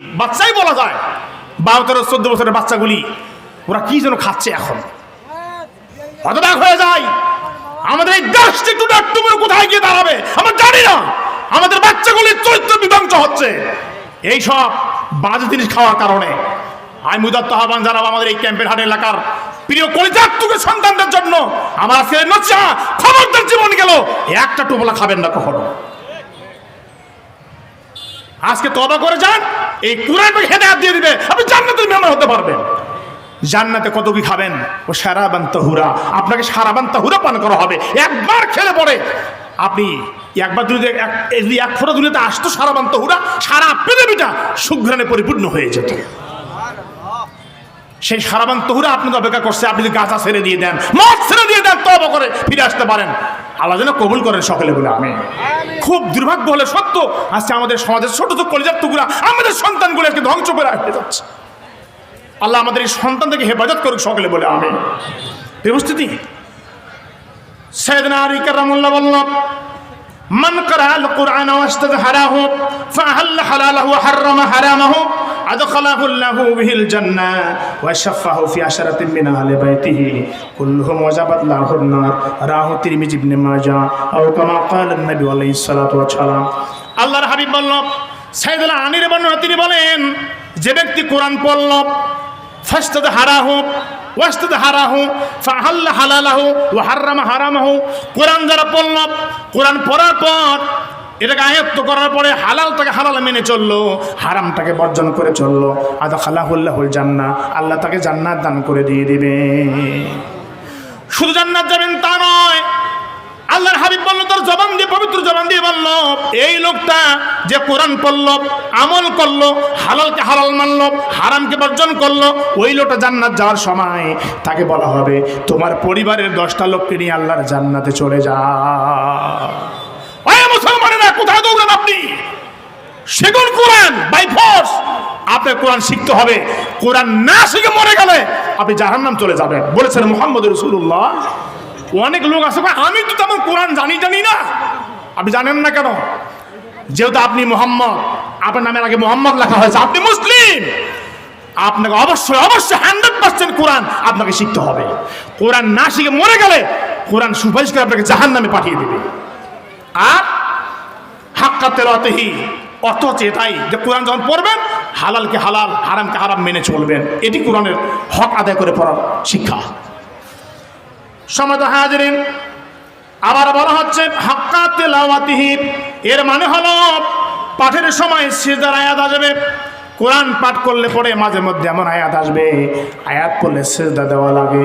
বাচ্চাই বলা যায়। বারো, তেরো, চোদ্দ বছরের বাচ্চাগুলি, ওরা কি যেন খাচ্ছে এখন? হতবাক হয়ে যায়। আমাদের এই দেশটি একটু নাট্যমের কোথায় গিয়ে দাঁড়াবে? আমরা জানি না। আমাদের বাচ্চাগুলির চরিত্র বিধ্বংস হচ্ছে। এই সব বাজে জিনিস খাওয়ার কারণে আমি মুদাত্ত আহ্বান জানাব আমাদের এই ক্যাম্পের হাট এলাকার প্রিয় কলিজাত্মক সন্তানদের জন্য। আমার আজকে নচ্চা খবরদার জীবন গেল। একটা টোপলা খাবেন না কখনো। আজকে তবা করে যান, এই কুরআনকে হেদায়েত দিয়ে দিবে, আপনি জান্নাতের মেহমান হতে পারবেন। জান্নাতে কত কি খাবেন? ও সারাবান তাহুরা, আপনাকে সারাবান তাহুরা পান করা হবে। একবার খেলে পড়ে আপনি একবার যদি এক ফোঁটা দুনিয়াতে আসতো সারাবান তাহুরা, সারা পৃথিবীটা সুঘ্রাণে পরিপূর্ণ হয়ে যেত। সেই সারাবান তহুরা আপনাকে অপেক্ষা করছে আপনি যদি গাছা ছেড়ে দিয়ে দেন মদ ছেড়ে দিয়ে দেন তব করে ফিরে আসতে পারেন। আল্লাহ যেন কবুল করেন সকলে বলে আমি খুব দুর্ভাগ্য হলে সত্য আজকে আমাদের সমাজের ছোট ছোট কলিজার টুকরা আমাদের সন্তানগুলো আজকে ধ্বংস করে আসতে যাচ্ছে। আল্লাহ আমাদের এই সন্তান থেকে হেফাজত করুক সকলে বলে আমি উপস্থিতি সৈয়দনা আলী কারামুল্লাহ বললাম من قرأ القرآن واستظهره فأهل حلاله وحرم حرامه أدخله الله به الجنة وشفه في عشرة من أهل بيته كلهم وجبت له النار راه ترمذي بن ماجه أو كما قال النبي عليه الصلاة والسلام আল্লাহর হাবিব বলল সাইদুল্লাহ আনির বর্ণনা তিনি বলেন যে ব্যক্তি কোরআন পড়ল ফাস্তাদ হারাহু ওয়াস্তাদ হারাহু ফাহাল্লা হালালাহু ওয়া হাররামা হারামাহু কোরআন যারা পড়ল কোরআন পড়ার পর এটাকে আয়ত্ত করার পরে হালালটাকে হালাল মেনে চলল, হারামটাকে বর্জন করে চলল। আদা খালাহুল্লাহুল জান্না আল্লাহ তাকে জান্নাত দান করে দিয়ে দিবে শুধু জান্নাত যাবেন তা নয় আল্লাহর হাবিব বলল, তোর জবান দিয়ে, পবিত্র জবান দিয়ে বলল, এই লোকটা যে কোরআন পড়ল, আমল করল, হালালকে হালাল মানলো, হারামকে বর্জন করল, ওই লোকটা জান্নাত যাওয়ার সময় তাকে বলা হবে, তোমার পরিবারের দশটা লোককে নিয়ে আল্লাহর জান্নাতে চলে যা। মুসলমানেরা, কোথায় দৌড়ান আপনি? সেগুন কোরআন বাই ফোর্স আপনার কোরআন শিখতে হবে। কোরআন না শিখে মরে গেলে আপনি জাহান্নাম চলে যাবেন। বলেছেন মোহাম্মদ রসুল্লাহ অনেক লোক আছে আমি তো তেমন কোরআন জানি জানি না। আপনি জানেন না কেন? যেহেতু আপনি মোহাম্মদ, আপনার নামের আগে মোহাম্মদ লেখা হয়েছে। আপনি মুসলিম। আপনাকে অবশ্যই অবশ্যই হান্ড্রেড পার্সেন্ট কোরআন আপনাকে শিখতে হবে। কোরআন না শিখে মরে গেলে কোরআন সুপারিশ করে আপনাকে জাহান নামে পাঠিয়ে দেবে। আর হাক্কা তেলাতেহি অথচ এটাই যে কোরআন যখন পড়বেন, হালালকে হালাল, হারামকে হারাম মেনে চলবেন। এটি কোরআনের হক আদায় করে পড়ার শিক্ষা। সমাজ হাজরিন। আবার বলা হচ্ছে, হাক্কা তেলাওয়াতিহি। এর মানে হলো, পাঠের সময় সিজদার আয়াত আসবে। কোরআন পাঠ করলে পরে মাঝে মধ্যে এমন আয়াত আসবে, আয়াত পড়লে সেজদা দেওয়া লাগে।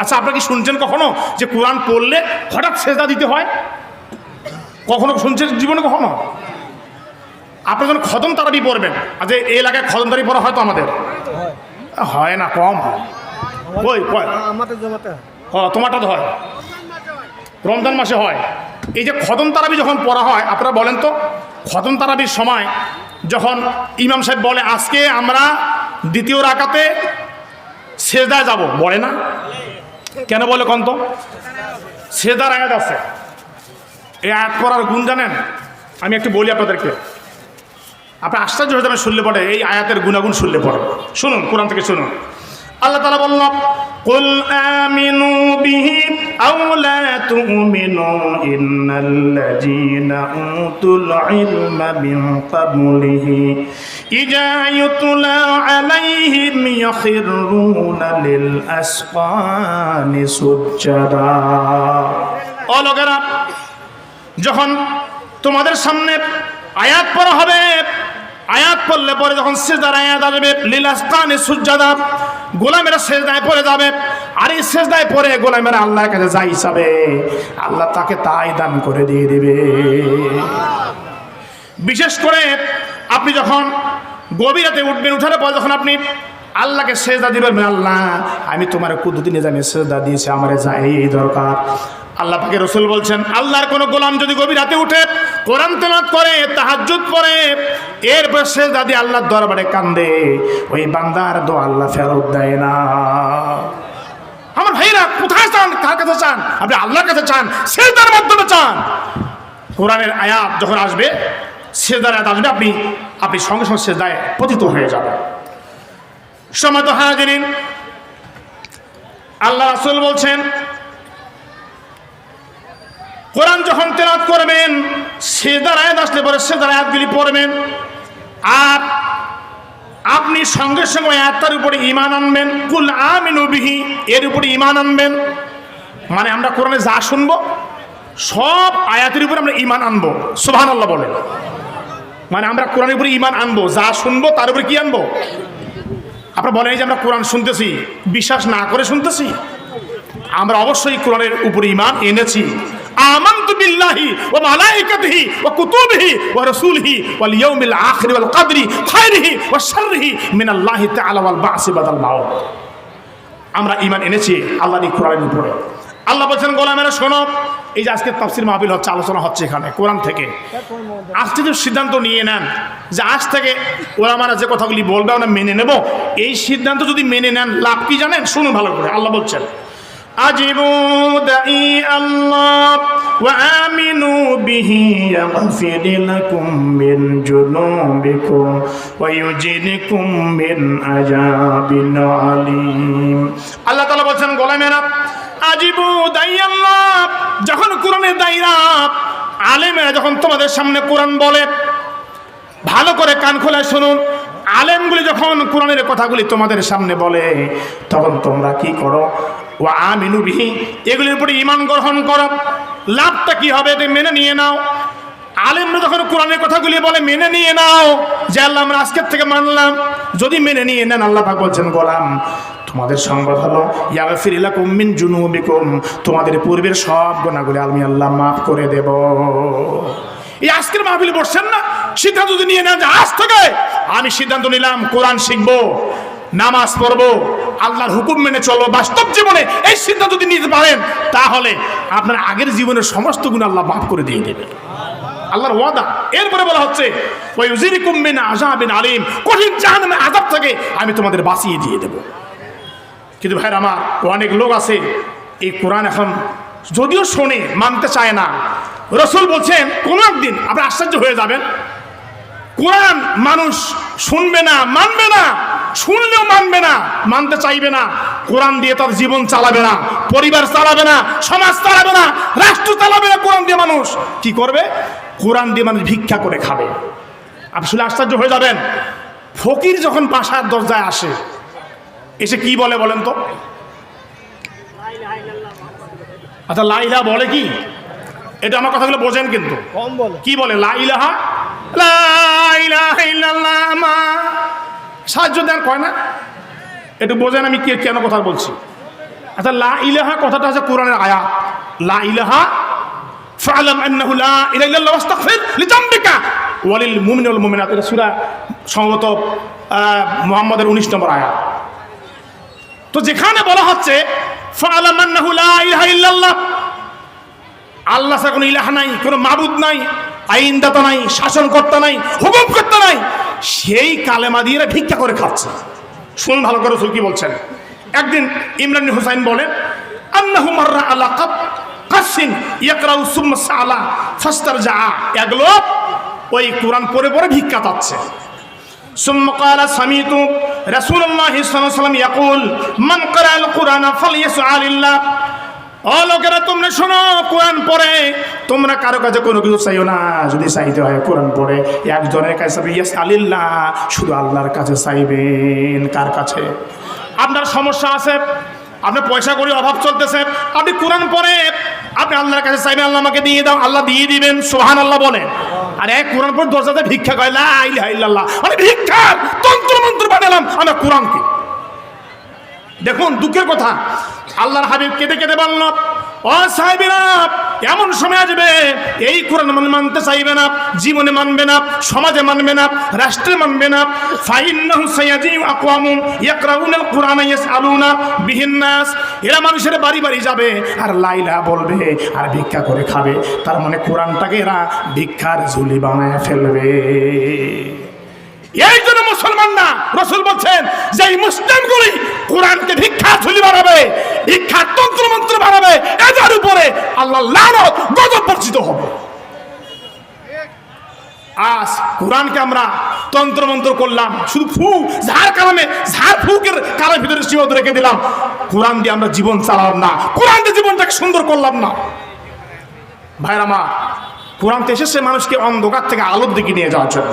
আচ্ছা আপনারা কি শুনছেন কখনো যে কোরআন পড়লে হঠাৎ সেজদা দিতে হয়? কখনো শুনছেন জীবনে কখনো? আপনি যখন খদম তারাবি পড়বেন আচ্ছা এই এলাকায় খদম তারাবি পড়া হয়তো আমাদের? হয় না, কম হয়। কই কয় আমাদের জমাতে হয়। হ, তোমারটা তো হয়। রমজান মাসে হয়। এই যে খতম তারাবি যখন পড়া হয়, আপনারা বলেন তো খতম তারাবির সময় যখন ইমাম সাহেব বলে, আজকে আমরা দ্বিতীয় রাকাতে সেজদায় যাব। বলে না? কেন বলে কন্ত? সেজদার আয়াত আছে। এই আয়াত করার গুণ জানেন? আমি একটু বলি আপনাদেরকে। আপনি আশ্চর্য হয়ে যাবেন শুনলে পড়ে এই আয়াতের গুণাগুণ শুনলে পড়ে শুনুন, কোরআন থেকে শুনুন। আল্লাহ তালা বলল قل آمنوا به أو لا تؤمنوا إن الذين أوتوا العلم من قبله إذا يتلى عليهم يخرون للأسقان سجدا ও লোকেরা যখন তোমাদের সামনে আয়াত পড়া হবে আয়াত পড়লে পরে যখন সেজদার আয়াত আসবে লীলাস্তানে সূর্যাদা গোলামেরা সেজদায় পরে যাবে। আর এই সেজদায় পড়ে গোলামেরা আল্লাহর কাছে যাই হিসাবে, আল্লাহ তাকে তাই দান করে দিয়ে দেবে। বিশেষ করে আপনি যখন গভীরাতে উঠবেন, উঠার পর যখন আপনি আল্লাহকে সেজদা দিবেন আল্লাহ, আমি তোমার কুদুদিনে জানি সেজদা দিয়েছি, আমার যা এই এই দরকার। আল্লাহ পাকে রসুল বলছেন, আল্লাহর কোনো গোলাম যদি গভীর রাতে উঠে কোরআন তেলাত করে, তাহাজ্জুদ করে এরপর সেজদা দাদি আল্লাহর দরবারে কান্দে, ওই বান্দার দো আল্লাহ ফেরত দেয় না। আমার ভাইরা কোথায় চান? কার কাছে চান? আপনি আল্লাহর কাছে চান? সেজদার মাধ্যমে চান। কোরআনের আয়াত যখন আসবে, সেজদার আয়াত আসবে, আপনি আপনি সঙ্গে সঙ্গে সেজদায় পতিত হয়ে যাবেন। সময় তো হাজিরিন, আল্লাহ রাসূল বলছেন কোরআন যখন তেলাওয়াত করবেন সেজদার আয়াত আসলে পরে সেজদার আয়াতগুলি পড়বেন। আর আপনি সঙ্গে সঙ্গে আয়াতটার উপরে ইমান আনবেন। কুল আমিনু বিহি, এর উপরে ইমান আনবেন। মানে আমরা কোরআনে যা শুনব, সব আয়াতের উপরে আমরা ইমান আনব। সুবহানাল্লাহ বলে। মানে আমরা কোরআনের উপরে ইমান আনব, যা শুনব তার উপরে কি আনব? আপনারা বলেন যে আমরা কোরআন শুনতেছি, বিশ্বাস না করে শুনতেছি? আমরা অবশ্যই কোরআনের উপরে ইমান এনেছি। আমানতু বিল্লাহি ওয়া মালাইকাতিহি ওয়া কুতুবিহি ওয়া রাসূলিহি ওয়াল ইয়াউমিল আখির ওয়াল আমরা ইমান এনেছি আল্লাহর আল্লাহ বলছেন, গোলামেরা শোনো, এই যে আজকে তাফসির হচ্ছে, আলোচনা হচ্ছে এখানে, কোরআন থেকে। আজকে যে সিদ্ধান্ত নিয়ে নেন যে আজ থেকে ওলামারা যে কথাগুলি বলবে, আমরা মেনে নেব। এই সিদ্ধান্ত যদি মেনে নেন, লাভ কি জানেন? শুনুন ভালো করে, আল্লাহ বলছেন। أجيبوا دعي الله وآمنوا به يغفر لكم من جنوبكم ويجركم من عذاب عليم আল্লাহ তাআলা বলছেন গোলামেরা আজিবু দাই আল্লাহ যখন কোরআনের দায়রা আলেমেরা যখন তোমাদের সামনে কোরআন বলে ভালো করে কান খোলা শুনুন আলেমগুলি যখন কোরআনের কথাগুলি তোমাদের সামনে বলে তখন তোমরা কি করো ও আমিনু বিহি, এগুলির উপরে ইমান গ্রহণ করো। লাভটা কি হবে এটা মেনে নিয়ে নাও। আলেমরা যখন কোরআনের কথাগুলি বলে, মেনে নিয়ে নাও। যে আল্লাহ আমরা আজকের থেকে মানলাম। যদি মেনে নিয়ে নেন, আল্লাহ পাক বলছেন, গোলাম, তোমাদের সংবাদ হলো, ইয়াগফির লাকুম মিন জুনুবিকুম তোমাদের পূর্বের সব গুনাহগুলি আমি আল্লাহ মাফ করে দেব। এই আজকের মাহফিলে বসছেন না? সিদ্ধান্ত যদি নিয়ে নেন আজ থেকে আমি সিদ্ধান্ত নিলাম, কোরআন শিখব। নামাজ পড়ব, আল্লাহর হুকুম মেনে চলবো, বাস্তব জীবনে এই সিদ্ধান্ত যদি নিতে পারেন, তাহলে আপনার আগের জীবনের সমস্ত গুণ আল্লাহ মাফ করে দিয়ে দেবে। আল্লাহর ওয়াদা। এরপরে বলা হচ্ছে মিন আলিম। কঠিন জাহান্নামের আযাব থেকে আমি তোমাদের বাঁচিয়ে দিয়ে দেব। কিন্তু ভাইরা আমার, অনেক লোক আছে, এই কোরআন এখন যদিও শোনে, মানতে চায় না। রসুল বলছেন, কোনো একদিন আপনি আশ্চর্য হয়ে যাবেন। কোরআন মানুষ শুনবে না মানবে না। শুনলেও মানবে না মানতে চাইবে না। কোরআন দিয়ে তার জীবন চালাবে না পরিবার চালাবে না সমাজ চালাবে না রাষ্ট্র চালাবে না কোরআন দিয়ে মানুষ। কি করবে? কোরআন দিয়ে মানুষ ভিক্ষা করে খাবে। আসলে আশ্চর্য হয়ে যাবেন। ফকির যখন বাসার দরজায় আসে এসে কি বলে বলেন তো? আচ্ছা লাইলা বলে কি? এটা আমার কথাগুলো বোঝেন কিন্তু। কি বলে? লাইলাহা মা। সাহায্য দেন, কয় না? একটু বোঝেন আমি কে কেন কথা বলছি। আচ্ছা লা ইলাহা কথাটা আছে কোরআনের আয়া লা ইলাহা, ফালাম আন্নাহু লা ইলাহা ইল্লাল্লাহ ওয়াস্তাগফির লিজামবিকা ওয়ালিল মুমিন ওয়াল মুমিনাত, এটা সূরা সম্ভবত মুহাম্মদের 19 নম্বর আয়া তো যেখানে বলা হচ্ছে, ফালাম আন্নাহু লা ইলাহা ইল্লাল্লাহ, আল্লাহ ছাড়া কোনো ইলাহা নাই, কোনো মাবুদ নাই। আইনদাতা নাই শাসনকর্তা নাই হুকুমকর্তা নাই সেই কালেমা দিয়ে এরা ভিক্ষা করে খাচ্ছে শুনুন ভালো করে রসুল কি বলছেন একদিন ইমরান হুসাইন বলেন আন্নাহু মাররা আলা কাব কাসিন ইয়াকরাউ সুম্মা সালা ফাস্তার যা এক লোক ওই কোরআন পড়ে পড়ে ভিক্ষা চাচ্ছে ثم قال سمعت رسول الله صلى الله عليه وسلم يقول من قرأ القرآن فليسعى لله ও লোকেরা তোমরা শোনো কোরআন পড়ে তোমরা কারও কাছে কোনো কিছু চাইও না। যদি চাইতে হয় কোরআন পড়ে। একজনের কাছে ইয়াস আলিল্লাহ শুধু আল্লাহর কাছে চাইবেন। কার কাছে? আপনার সমস্যা আছে, আপনার পয়সা করে অভাব চলতেছে, আপনি কোরআন পড়ে, আপনি আল্লাহর কাছে চাইবেন, আল্লাহ আমাকে দিয়ে দাও, আল্লাহ দিয়ে দিবেন সোহান আল্লাহ বলেন। আর এক কোরআন পর দরজাতে ভিক্ষা কয় লা ইলাহা ইল্লাল্লাহ মানে ভিক্ষার তন্ত্র মন্ত্র বানালাম, আমরা কোরআনকে। দেখুন, দুঃখের কথা, আল্লাহর হাবিব কেঁদে কেঁদে বলল ও সাহেবেরা, এমন সময় আসবে, এই কোরআন মান, মানতে চাইবে না, জীবনে মানবে না, সমাজে মানবে না, রাষ্ট্রে মানবে না। ফাইন্নাহু সায়াজিউ আকওয়ামুন ইয়াকরাউনাল কুরআন ইয়াসআলুনা বিহিন নাস। এরা মানুষের বাড়ি বাড়ি যাবে, আর লাইলা বলবে, আর ভিক্ষা করে খাবে। তার মানে কোরআনটাকে এরা ভিক্ষার ঝুলি বানায় ফেলবে। এই জন্য মুসলমান না রসুল বলছেন যে এই মুসলিমগুলি কোরআনকে ভিক্ষা ঝুলি বানাবে ভিক্ষার তন্ত্র মন্ত্র বানাবে, এদের উপরে আল্লাহ লানত, গজব বর্জিত হবে। আজ কোরআনকে আমরা তন্ত্রমন্ত্র করলাম, শুধু ফু ঝাড় কারণে ঝাড় ফুকের কারণে ভিতরে সীমাবদ্ধ রেখে দিলাম। কোরআন দিয়ে আমরা জীবন চালালাম না, কোরআন দিয়ে জীবনটাকে সুন্দর করলাম না। ভাইরা মা কোরআন এসেছে মানুষকে অন্ধকার থেকে আলোর দিকে নিয়ে যাওয়ার জন্য।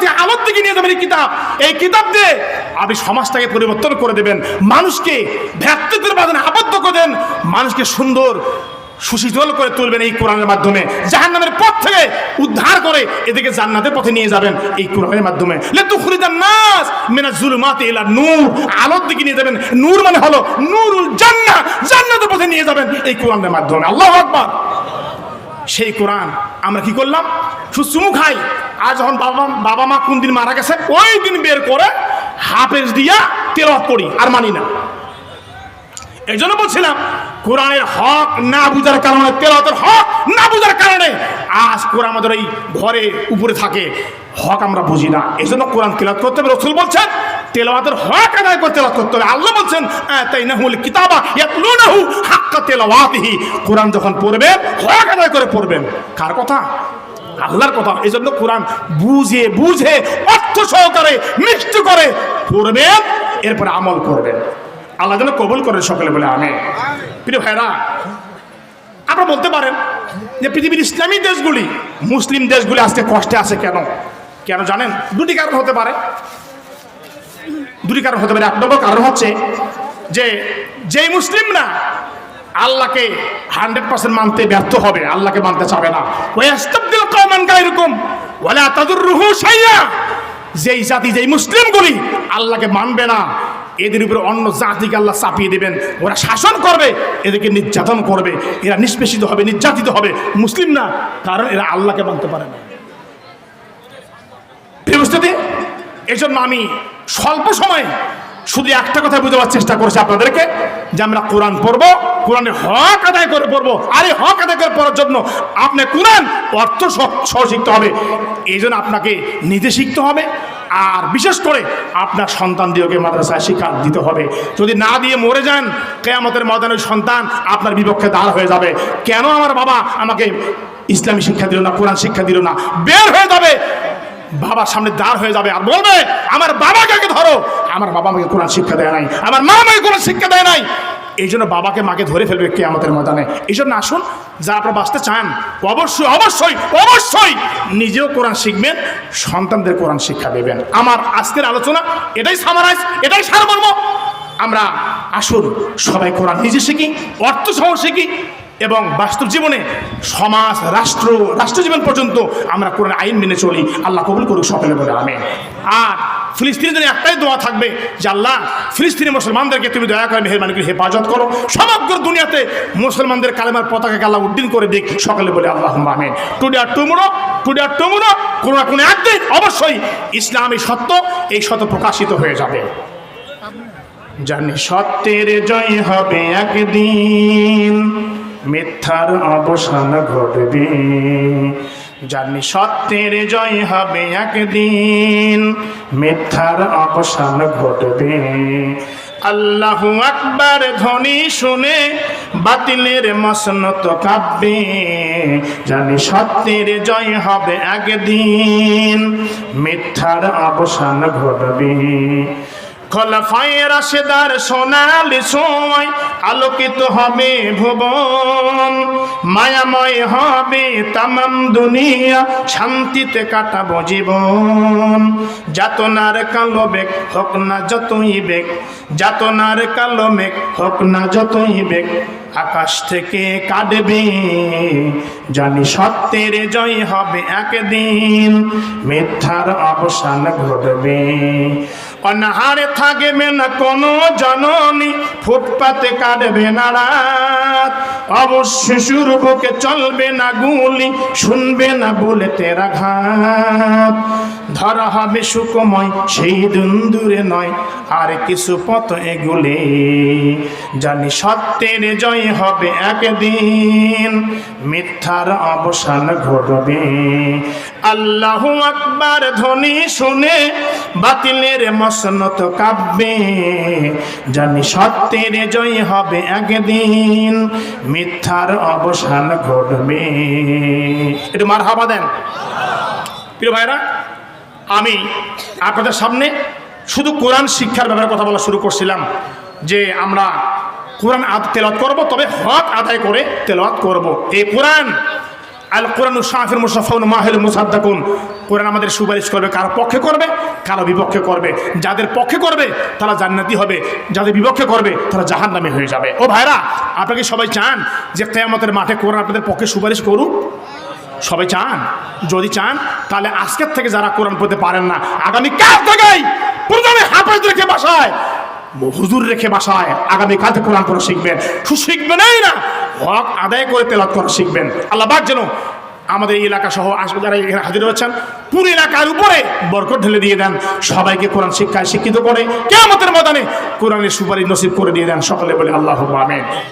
থেকে আলোর দিকে নিয়ে যাবেন এই কিতাব। এই কিতাব দিয়ে আপনি সমাজটাকে পরিবর্তন করে দেবেন, মানুষকে ভ্রাতৃত্বের বাঁধনে, আবদ্ধ করে দেন, মানুষকে সুন্দর, সুশীতল করে তুলবেন এই কোরআনের মাধ্যমে। জাহান্নামের পথ থেকে উদ্ধার করে এদিকে জান্নাতের পথে নিয়ে যাবেন এই কোরআনের মাধ্যমে। লেতু খুরিদান নাস মিনা জুলুমাতে ইলা নূর। আলোর দিকে নিয়ে যাবেন, নূর মানে হলো নূরুল জান্নাহ। জান্নাতের পথে নিয়ে যাবেন এই কোরআনের মাধ্যমে। আল্লাহু আকবার। সেই কোরআন আমরা কি করলাম? শুধু চুমু খাই আর যখন বাবা বাবা মা কোন দিন মারা গেছে, ওই দিন বের করে হাফেজ দিয়া তেলাওয়াত করি, আর মানি না। এই জন্য বলছিলাম, কোরআনের হক না বুঝার কারণে, তেলাওয়াতের হক না বুঝার কারণে আজ কোরআন আমাদের এই ঘরে উপরে থাকে। হক আমরা বুঝি না। এই জন্য কোরআন তেলাওয়াত করতে হবে। রসুল বলছেন, তেলাওয়াতের হক আদায় করে তেলাওয়াত করতে হবে। আল্লাহ বলছেন তাই না হল কিতাবা ইয়াতলুনাহু হাক্কা তেলাওয়াতিহি। কোরআন যখন পড়বেন, হক আদায় করে পড়বেন। কার কথা? আল্লাহর কথা। এই জন্য কোরআন বুঝে বুঝে অর্থ সহকারে মিষ্টি করে পড়বেন এরপরে আমল করবেন। আল্লাহ যেন কবুল করেন সকলে বলে আমি প্রিয় ভাইরা আপনারা বলতে পারেন যে পৃথিবীর ইসলামী দেশগুলি মুসলিম দেশগুলি আজকে কষ্টে আছে কেন? কেন জানেন? দুটি কারণ হতে পারে। দুটি কারণ হতে পারে। এক নম্বর কারণ হচ্ছে যে যেই মুসলিমরা আল্লাহকে হান্ড্রেড পার্সেন্ট মানতে ব্যর্থ হবে, আল্লাহকে মানতে চাবে না। ওই আস্তাবদিল কমান গায়রুকুম, ওয়ালা তাদুররুহু শাইয়া। যেই জাতি, যেই মুসলিমগুলি আল্লাহকে মানবে না, এদের উপরে অন্য জাতিকে আল্লাহ চাপিয়ে দেবেন। ওরা শাসন করবে, এদেরকে নির্যাতন করবে, এরা নিষ্পেষিত হবে, নির্যাতিত হবে। মুসলিম না, কারণ এরা আল্লাহকে মানতে পারে না। এই জন্য আমি স্বল্প সময়ে শুধু একটা কথা বোঝাবার চেষ্টা করছি আপনাদেরকে যে আমরা কোরআন পড়ব, কোরআনের হক আদায় করে পড়ব। আর এই হক আদায় করে পড়ার জন্য আপনি কোরআন অর্থ সহ শিখতে হবে। এই জন্য আপনাকে নিজে শিখতে হবে। আর বিশেষ করে আপনার সন্তান দিয়েকে মাদ্রাসায় শিক্ষা দিতে হবে। যদি না দিয়ে মরে যান, কেয়ামতের ময়দানে ওই সন্তান আপনার বিপক্ষে দাঁড় হয়ে যাবে। কেন আমার বাবা আমাকে ইসলামী শিক্ষা দিল না, কোরআন শিক্ষা দিল না? বের হয়ে যাবে। বাবার সামনে দাঁড় হয়ে যাবে আর বলবে, আমার বাবাকে ধরো। আমার বাবা আমাকে কোরআন শিক্ষা দেয় নাই। আমার মা আমাকে কোরআন শিক্ষা দেয় নাই। এই জন্য বাবাকে মাকে ধরে ফেলবে কে আমাদের ময়দানে। এই জন্য আসুন যা আপনারা বাঁচতে চান, অবশ্যই অবশ্যই অবশ্যই নিজেও কোরআন শিখবেন, সন্তানদের কোরআন শিক্ষা দেবেন। আমার আজকের আলোচনা এটাই সামারাইজ এটাই সারমর্ম। আমরা আসুন, সবাই কোরআন নিজে শিখি অর্থ সহ শিখি এবং বাস্তব জীবনে সমাজ, রাষ্ট্র রাষ্ট্র জীবন পর্যন্ত আমরা কোরআন আইন মেনে চলি। আল্লাহ কবুল করুক সকলে বলে আমি আর ফিলিস্তিনের জন্য একটাই দোয়া থাকবে যে, আল্লাহ, ফিলিস্তিনি মুসলমানদেরকে তুমি দয়া করে মেহরবানি করে হেফাজত করো। সমগ্র দুনিয়াতে মুসলমানদের কালেমার পতাকাকে আল্লাহ উদ্দিন করে দিক, সকলে বলে আল্লাহ আমিন। টুডে আর টুমুরো টুডে আর টুমুরো কোনো না কোনো একদিন অবশ্যই ইসলামী সত্য এই সত্য প্রকাশিত হয়ে যাবে। জানি সত্যের জয় হবে একদিন। মিথ্যার অবসান ঘটবে। জানি সত্যের জয় হবে একদিন, মিথ্যার অবসান ঘটবে। আল্লাহ আকবার ধ্বনি শুনে বাতিলের মসনত কাব্যে জানি সত্যের জয় হবে একদিন, মিথ্যার অবসান ঘটবে। আলোকিত হবে ভুবন। মায়াময় হবে তামাম দুনিয়া, শান্তিতে কাটাবো জীবন। যাতনার কালো বেগ, হোক না যতই বেগ। যাতনার কালো মেঘ, হোক না যতই বেগ। আকাশ থেকে কাটবে জানি সত্যের জয় হবে একদিন। মিথ্যার অবসান ঘটবে। অনাহারে থাকবে না কোনো জননী, ফুটপাতে কাটবে না রাত। অবশ্য বুকে চলবে না গুলি, শুনবে না বলে তেরা ঘাত ধরা হবে সুকময়, সেই দুন্দুরে নয়, আর কিছু পথ এগুলে জানি সত্যের জয় হবে একদিন। মিথ্যার অবসান ঘটবে। আল্লাহ আকবার ধ্বনি শুনে বাতিলের মসনত কাব্যে জানি সত্যের জয় হবে একদিন। মিথ্যার অবসান ঘটবে। একটু মার হাবা দেন। প্রিয় ভাইরা আমি আপনাদের সামনে শুধু কোরআন শিক্ষার ব্যাপারে কথা বলা শুরু করছিলাম যে আমরা কোরআন আদ তেলাওয়াত করব, তবে হক আদায় করে তেলাওয়াত করব। এই কোরআন, আল কোরআন শাহির মুসাফাউন মাহিল মুসাদ্দাকুন। কোরআন আমাদের সুপারিশ করবে, কারও পক্ষে করবে, কারও বিপক্ষে করবে। যাদের পক্ষে করবে, তারা জান্নাতি হবে। যাদের বিপক্ষে করবে, তারা জাহান্নামী হয়ে যাবে। ও ভাইরা আপনাকে সবাই চান যে কেয়ামতের মাঠে কোরআন আপনাদের পক্ষে সুপারিশ করুক? সবাই চান? যদি চান, তাহলে আজকের থেকে যারা কোরআন পড়তে পারেন না, আগামী কাল থেকেই প্রথমে হাফেজ রেখে বাসায়, হুজুর রেখে বাসায় আগামী কাল থেকে কোরআন পড়া শিখবেন। শুধু শিখবেনই না, হক আদায় করে তেলাত করা শিখবেন। আল্লাহ পাক যেন আমাদের এই এলাকা সহ আসবে যারা এখানে হাজির হচ্ছেন পুরো এলাকার উপরে বরকত ঢেলে দিয়ে দেন, সবাইকে কোরআন শিক্ষায় শিক্ষিত করে কেমতের ময়দানে কোরআনের সুপারিশ নসিব করে দিয়ে দেন। সকলে বলে আল্লাহ আমেন।